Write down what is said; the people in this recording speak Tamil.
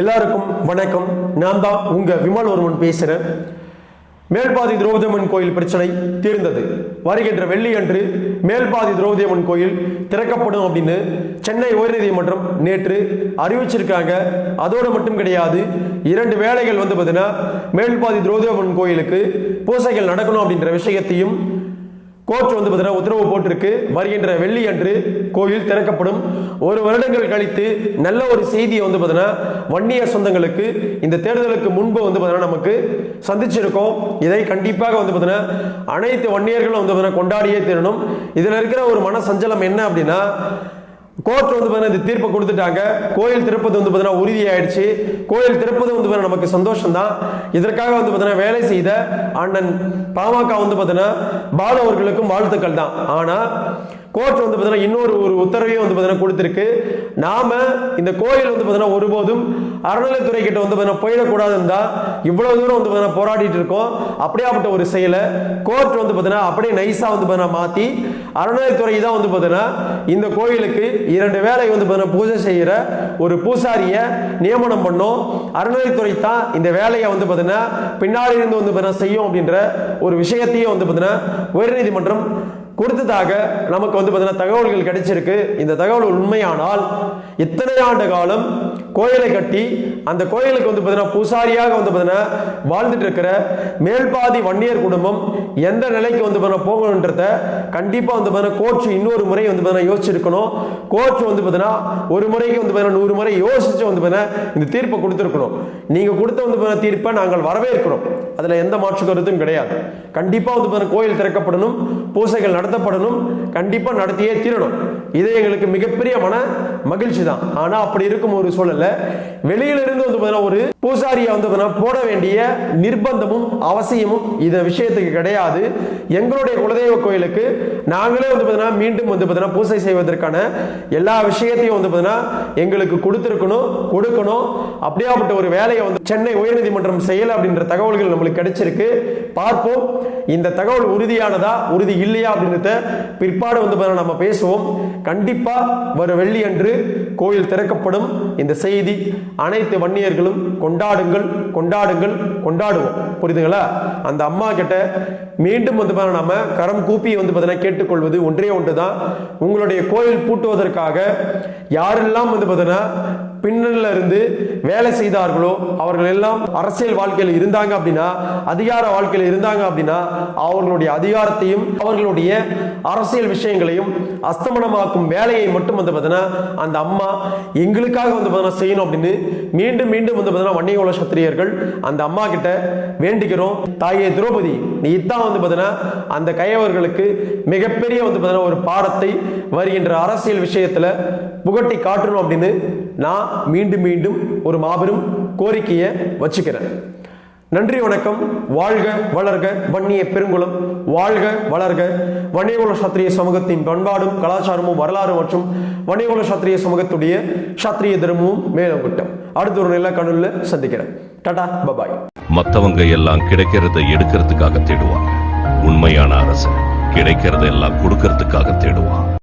எல்லாருக்கும் வணக்கம். நான் தான் உங்க விமல் ஒருவன் பேசுகிறேன் மேல்பாதி திரௌபதியம்மன் கோயில் பிரச்சனை தீர்ந்தது. வருகின்ற வெள்ளியன்று மேல்பாதி திரௌபதியம்மன் கோயில் திறக்கப்படும் அப்படின்னு சென்னை உயர்நீதிமன்றம் நேற்று அறிவிச்சிருக்காங்க. அதோடு மட்டும் கிடையாது இரண்டு வேலைகள் வந்து பார்த்தீங்கன்னா மேல்பாதி திரௌபதியம்மன் கோயிலுக்கு பூசைகள் நடக்கணும் அப்படின்ற விஷயத்தையும் கோர்ட் வந்து பார்த்தீங்கன்னா உத்தரவு போட்டிருக்கு. வருகின்ற வெள்ளி அன்று கோயில் திறக்கப்படும். ஒரு வருடங்கள் கழித்து நல்ல ஒரு செய்தியை வந்து பார்த்தீங்கன்னா வன்னிய சொந்தங்களுக்கு இந்த தேர்தலுக்கு முன்பு வந்து பார்த்தீங்கன்னா நமக்கு சந்திச்சிருக்கோம். இதை கண்டிப்பாக வந்து பார்த்தீங்கன்னா அனைத்து வன்னியர்களும் வந்து பார்த்தீங்கன்னா கொண்டாடியே தீரணும். இதில் இருக்கிற ஒரு மன சஞ்சலம் என்ன அப்படின்னா கோர்ட் வந்து பார்த்தீங்கன்னா இந்த தீர்ப்பை கொடுத்துட்டாங்க கோயில் திறப்பது வந்து பார்த்தீங்கன்னா உறுதியாயிடுச்சு கோயில் திறப்பது வந்து பார்த்தீங்கன்னா நமக்கு சந்தோஷம் தான் இதற்காக வந்து பார்த்தீங்கன்னா வேலை செய்த அண்ணன் பாமக வந்து பார்த்தீங்கன்னா பாலு அவர்களுக்கும் வாழ்த்துக்கள் தான் ஆனா கோர்ட் வந்து பார்த்தீங்கன்னா இன்னொரு ஒரு உத்தரவையும் வந்து பார்த்தீங்கன்னா கொடுத்துருக்கு நாம இந்த கோயில் வந்து பார்த்தீங்கன்னா ஒருபோதும் அறநிலைத்துறை கிட்ட வந்து பார்த்தீங்கன்னா போயிடக்கூடாதுன்னு தான் இவ்வளவு தூரம் வந்து பார்த்தீங்கன்னா போராடிட்டு இருக்கோம் அப்படியாப்பட்ட ஒரு செயலை கோர்ட் வந்து பார்த்தீங்கன்னா அப்படியே நைஸா வந்து பார்த்தீங்கன்னா மாத்தி அறநிலைத்துறை தான் வந்து பார்த்தீங்கன்னா இந்த கோயிலுக்கு இரண்டு வேலை வந்து பார்த்தீங்கன்னா பூஜை செய்கிற ஒரு பூசாரியை நியமனம் பண்ணும். அறநிலைத்துறை தான் இந்த வேலையை வந்து பார்த்தீங்கன்னா பின்னாடி இருந்து வந்து பார்த்தீங்கன்னா செய்யும் அப்படின்ற ஒரு விஷயத்தையும் வந்து பார்த்தீங்கன்னா உயர்நீதிமன்றம் கொடுத்ததாக நமக்கு வந்து பார்த்தீங்கன்னா தகவல்கள் கிடைச்சிருக்கு. இந்த தகவல் உண்மையானால் இத்தனை ஆண்டு காலம் கோயிலை கட்டி அந்த கோயிலுக்கு வந்து பார்த்தீங்கன்னா பூசாரியாக வந்து பார்த்தீங்கன்னா வாழ்ந்துட்டு இருக்கிற மேல்பாதி வன்னியர் குடும்பம் எந்த நிலைக்கு வந்து பார்த்தீங்கன்னா போகணுன்றத கண்டிப்பாக வந்து பார்த்தீங்கன்னா கோச் இன்னொரு முறை வந்து பார்த்தீங்கன்னா யோசிச்சிருக்கணும் கோச் வந்து பார்த்தீங்கன்னா ஒரு முறைக்கு வந்து பார்த்தீங்கன்னா நூறு முறை யோசிச்சு வந்து பார்த்தீங்கன்னா இந்த தீர்ப்பை கொடுத்துருக்கணும் நீங்கள் கொடுத்த வந்து பார்த்தீங்கன்னா தீர்ப்பை நாங்கள் வரவேற்கிறோம் அதில் எந்த மாற்று கருத்தும் கிடையாது கண்டிப்பாக வந்து பார்த்தீங்கன்னா கோயில் திறக்கப்படணும் பூசைகள் நடத்தப்படணும் கண்டிப்பாக நடத்தியே தீரணும் இது எங்களுக்கு மிகப்பெரிய மன மகிழ்ச்சி தான். ஆனால் அப்படி இருக்கும் ஒரு சூழல்ல வெளியிலிருந்து வந்து பார்த்தீங்கன்னா ஒரு பூசாரியை வந்து பார்த்தீங்கன்னா போட வேண்டிய நிர்பந்தமும் அவசியமும் இந்த விஷயத்துக்கு கிடையாது. எங்களுடைய குலதெய்வ கோயிலுக்கு நாங்களே வந்து பார்த்தீங்கன்னா மீண்டும் வந்து பார்த்தீங்கன்னா பூசை செய்வதற்கான எல்லா விஷயத்தையும் வந்து பார்த்தீங்கன்னா எங்களுக்கு கொடுத்துருக்கணும் கொடுக்கணும். அப்படியாப்பட்ட ஒரு வேலையை வந்து சென்னை உயர்நீதிமன்றம் செய்யல அப்படின்ற தகவல்கள் நம்மளுக்கு கிடைச்சிருக்கு. பார்ப்போம். இந்த தகவல் உறுதியானதா உறுதி இல்லையா அப்படின்றத பிற்பாடு வந்து பார்த்தீங்கன்னா நம்ம பேசுவோம். கண்டிப்பா வரும் வெள்ளி அன்று கோயில் திறக்கப்படும். இந்த செய்தி அனைத்து வன்னியர்களும் கொண்டாடுங்கள் கொண்டாடுங்கள் கொண்டாடுவோம். புரியுதுங்களா அந்த அம்மா கிட்ட மீண்டும் வந்து பார்த்தீங்கன்னா கரம் கூப்பி வந்து பார்த்தீங்கன்னா கேட்டுக்கொள்வது ஒன்றே ஒன்று தான் உங்களுடைய கோயில் பூட்டுவதற்காக யாரெல்லாம் வந்து பார்த்தீங்கன்னா பின்னல்ல இருந்து வேலை செய்தார்களோ அவர்கள் எல்லாம் அரசியல் வாழ்க்கையில் இருந்தாங்க அப்படின்னா அதிகார வாழ்க்கையில் இருந்தாங்க அப்படின்னா அவர்களுடைய அதிகாரத்தையும் அவர்களுடைய அரசியல் விஷயங்களையும் அஸ்தமனமாக்கும் வேலையை மட்டும் வந்து பார்த்தீங்கன்னா அந்த அம்மா எங்களுக்காக வந்து பார்த்தீங்கன்னா செய்யணும் அப்படின்னு மீண்டும் மீண்டும் வந்து பார்த்தீங்கன்னா வன்னியகுல சத்திரியர்கள் அந்த அம்மா கிட்ட வேண்டிக்கிறோம் தாய் திரௌபதி நீ தான் வந்து பார்த்தீங்கன்னா அந்த கையவர்களுக்கு மிகப்பெரிய வந்து பார்த்தீங்கன்னா ஒரு பாடத்தை வருகின்ற அரசியல் விஷயத்துல புகட்டி காட்டணும் அப்படின்னு நான் மீண்டும் மீண்டும் ஒரு மாபெரும் கோரிக்கையை வச்சுக்கிறேன். நன்றி வணக்கம். வாழ்க வளர்க வன்னிய பெருங்குளம். வாழ்க வளர்க. வன்னியகுல சத்திரிய சமூகத்தின் பண்பாடும் கலாச்சாரமும் வரலாறு மற்றும் வன்னியகுல சத்திரிய சமூகத்துடைய சத்திரிய தர்மமும் மேலோங்கட்டும். அடுத்த ஒரு நில கணுல சந்திக்கிறேன். Tata bye bye. மத்தவங்க எல்லாம் கிடைக்கிறத எடுக்கிறதுக்காக தேடுவாங்க உண்மையான அரசன் கிடைக்கிறதெல்லாம் கொடுக்கறதுக்காக தேடுவான்.